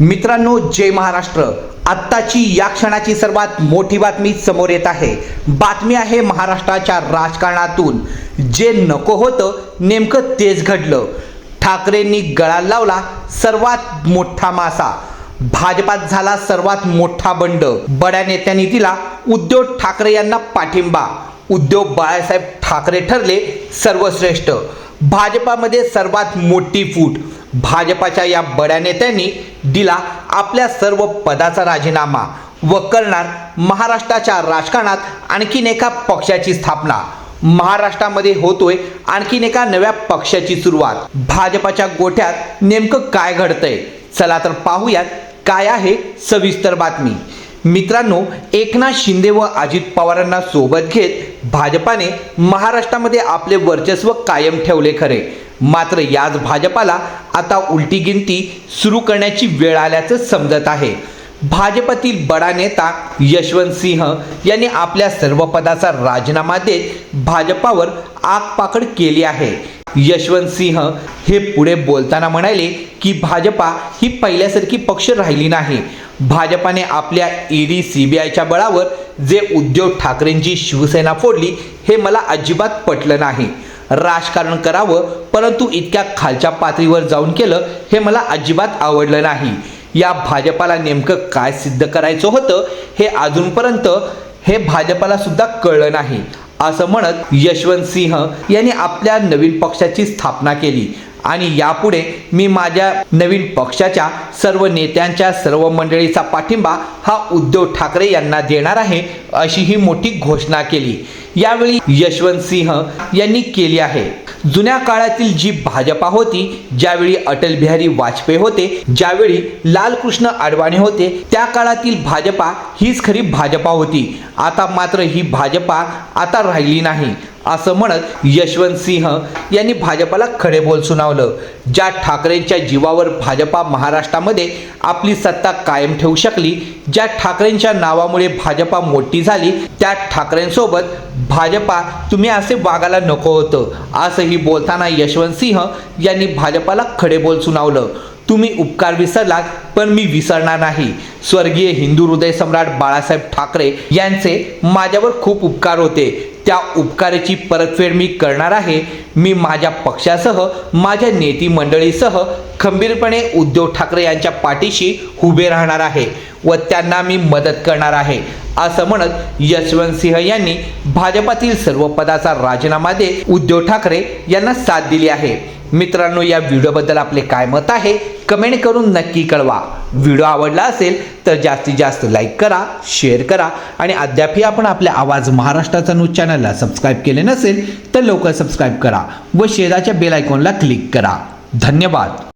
मित्रांनो जय महाराष्ट्र. आत्ताची या क्षणाची सर्वात मोठी बातमी समोर येत आहे. बातमी आहे महाराष्ट्राच्या राजकारणातून. जे नको होतं नेमकं तेच घडलं. ठाकरेंनी गळा लावला सर्वात मोठा मासा. भाजपात झाला सर्वात मोठा बंड. बड्या नेत्यांनी दिला उद्धव ठाकरे यांना पाठिंबा. उद्धव बाळासाहेब ठाकरे ठरले सर्वश्रेष्ठ. भाजपामध्ये सर्वात मोठी फूट. भाजपाच्या या बड्या नेत्यांनी दिला आपल्या सर्व पदाचा राजीनामा. व करणार महाराष्ट्राच्या राजकारणात आणखीन एका पक्षाची स्थापना. महाराष्ट्रामध्ये होतोय आणखीन एका नव्या पक्षाची सुरुवात. भाजपाच्या गोठ्यात नेमकं काय घडतंय? चला तर पाहूयात काय आहे सविस्तर बातमी. मित्रांनो एकनाथ शिंदे व अजित पवारांना सोबत घेत भाजपाने महाराष्ट्रामध्ये आपले वर्चस्व कायम ठेवले खरे. मात्र याच भाजपाला आता उलटी गिनती सुरू करण्याची वेळ आल्याचं समजत आहे. भाजपातील बडा नेता यशवंत सिंह यांनी आपल्या सर्व पदाचा राजीनामा देत भाजपावर आगपाकड केली आहे. यशवंत सिंह हे पुढे बोलताना म्हणाले की भाजपा ही पहिल्यासारखी पक्ष राहिली नाही. भाजपाने आपल्या ईडी आयच्या बळावर जे उद्धव ठाकरेंची शिवसेना फोडली हे मला अजिबात पटलं नाही. राजकारण करावं परंतु इतक्या खालच्या पातळीवर जाऊन केलं हे मला अजिबात आवडलं नाही. या भाजपाला नेमकं काय सिद्ध करायचं होतं हे अजूनपर्यंत हे भाजपाला सुद्धा कळलं नाही. असं म्हणत यशवंत सिंह यांनी आपल्या नवीन पक्षाची स्थापना केली. आणि यापुढे मी माझ्या नवीन पक्षाच्या सर्व नेत्यांच्या सर्व मंडळीचा पाठिंबा हा उद्धव ठाकरे यांना देणार आहे अशी ही मोठी घोषणा केली. यावेळी यशवंत सिंह यांनी केली आहे. जुन्या काळातील जी भाजपा होती ज्यावेळी अटल बिहारी वाजपेयी होते ज्यावेळी लालकृष्ण अडवाणी होते त्या काळातील भाजपा हीच खरी भाजपा होती. आता मात्र ही भाजपा आता राहिली नाही. असं म्हणत यशवंत सिंह यांनी भाजपाला खडे बोल सुनावलं ज्या ठाकरेंच्या जीवावर भाजपा महाराष्ट्रामध्ये आपली सत्ता कायम ठेवू शकली ज्या ठाकरेंच्या नावामुळे भाजपा मोठी झाली त्या ठाकरेंसोबत भाजपा तुम्ही असे वागायला नको होतं असंही बोलताना यशवंत सिंह यांनी भाजपाला खडे बोल सुनावलं. तुम्ही उपकार विसरलात पण मी विसरणार नाही. स्वर्गीय हिंदू हृदय सम्राट बाळासाहेब ठाकरे यांचे माझ्यावर खूप उपकार होते. त्या उपकाराची परतफेड मी करणार आहे. मी माझ्या पक्षासह माझ्या नेती मंडळीसह खंबीरपणे उद्धव ठाकरे यांच्या पाठीशी उभे राहणार आहे व त्यांना मी मदत करणार आहे. असं म्हणत यशवंत सिंह यांनी भाजपातील सर्व पदाचा राजीनामा देत उद्धव ठाकरे यांना साथ दिली आहे. मित्रांनो या व्हिडिओबद्दल आपले काय मत आहे कमेंट करून नक्की कळवा. व्हिडिओ आवडला असेल तर जास्तीत जास्त लाईक करा शेअर करा आणि अद्यापही आपण आपल्या आवाज महाराष्ट्राचा न्यूज चॅनलला सबस्क्राईब केले नसेल तर लवकर सबस्क्राईब करा व शेजारच्या बेल आयकॉनला क्लिक करा. धन्यवाद.